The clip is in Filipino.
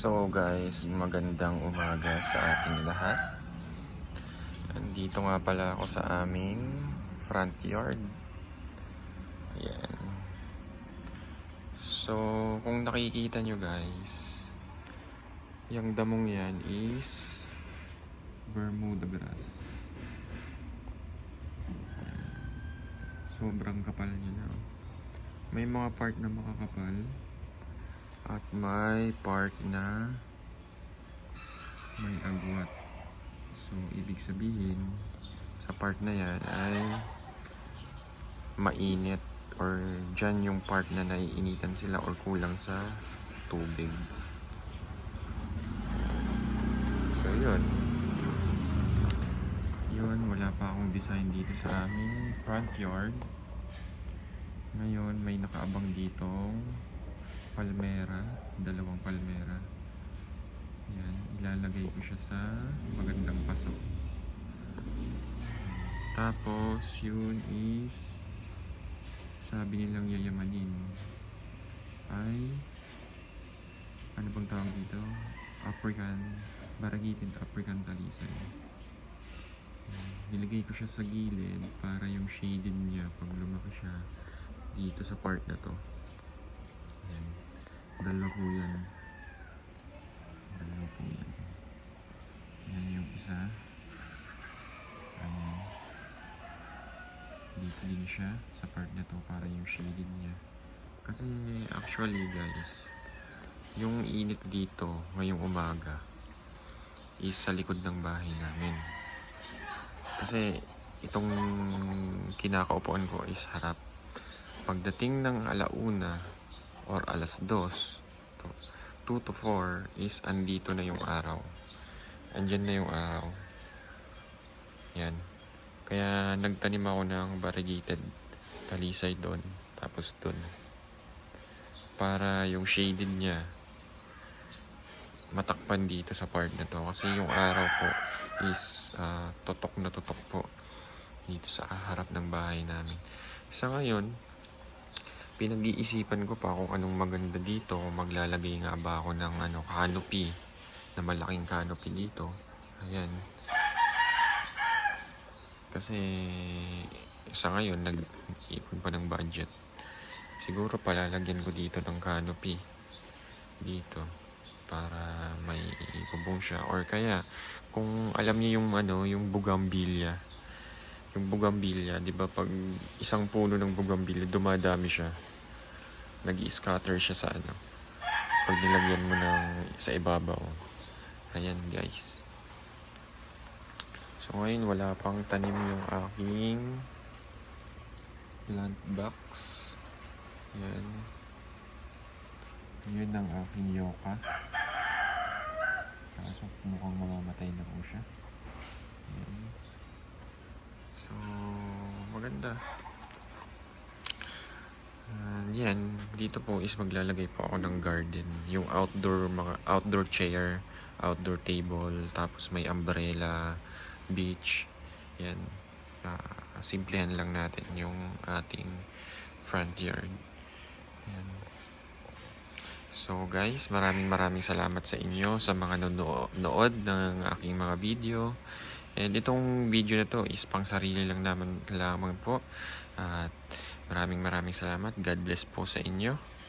So guys, magandang umaga sa ating lahat. Andito nga pala ako sa aming front yard. Ayan. So, kung nakikita nyo guys, yung damong yan is Bermuda grass. Sobrang kapal niya na. May mga part na makakapal. At may part na may agwat. So, ibig sabihin, sa part na yan ay mainit or dyan yung part na naiinitan sila or kulang sa tubig. So, yun. Yun, wala pa akong design dito sa aming front yard. Ngayon, may nakaabang ditong palmera, dalawang palmera. Yan, ilalagay ko siya sa magandang paso. Tapos, yun is sabi nilang yayamanin ay ano bang tawag dito? African, baragitin African talisay. Nilagay ko siya sa gilid para yung shaded niya pag lumaki siya dito sa part na to. Dalawa po yan. Dalawa po yan. Yan yung isa. Ayan. Dito din siya sa part na to para yung shaded niya. Kasi actually guys, yung init dito ngayong umaga is sa likod ng bahay namin. Kasi itong kinakaupuan ko is harap. Pagdating ng alauna, or alas 2 to 2 to 4 is andito na yung araw. Andyan na yung araw. Yan. Kaya nagtanim ako ng variegated talisay doon. Tapos doon para yung shaded niya matakpan dito sa part na to. Kasi yung araw po is ah, tutok na tutok po dito sa harap ng bahay namin. Sa ngayon pinag-iisipan ko pa kung anong maganda dito. Maglalagay nga ba ako ng ano, canopy, na malaking canopy dito. Ayan. Kasi sa ngayon, nag-ipon pa ng budget. Siguro palalagyan ko dito ng canopy. Dito. Para may bubong siya. Or kaya, kung alam niyo yung ano, yung bugambilya. Yung bugambilya, di ba pag isang puno ng bugambilya, dumadami siya. Nag scatter siya sa ano pag nilagyan mo ng sa ibabaw. Ayan guys. So ngayon wala pang tanim yung aking plant box. Yan yun ang aking yoka. Kaso mukhang mamamatay na po siya. Yan so maganda Ah, yan, dito po is maglalagay po ako ng garden. Yung outdoor, mga outdoor chair, outdoor table, tapos may umbrella, beach. Yan. Ah, simplihan lang natin yung ating front yard. Yan. So guys, maraming maraming salamat sa inyo sa mga nanonood ng aking mga video. And itong video na to is pang sarili lang naman lamang po. At maraming maraming salamat. God bless po sa inyo.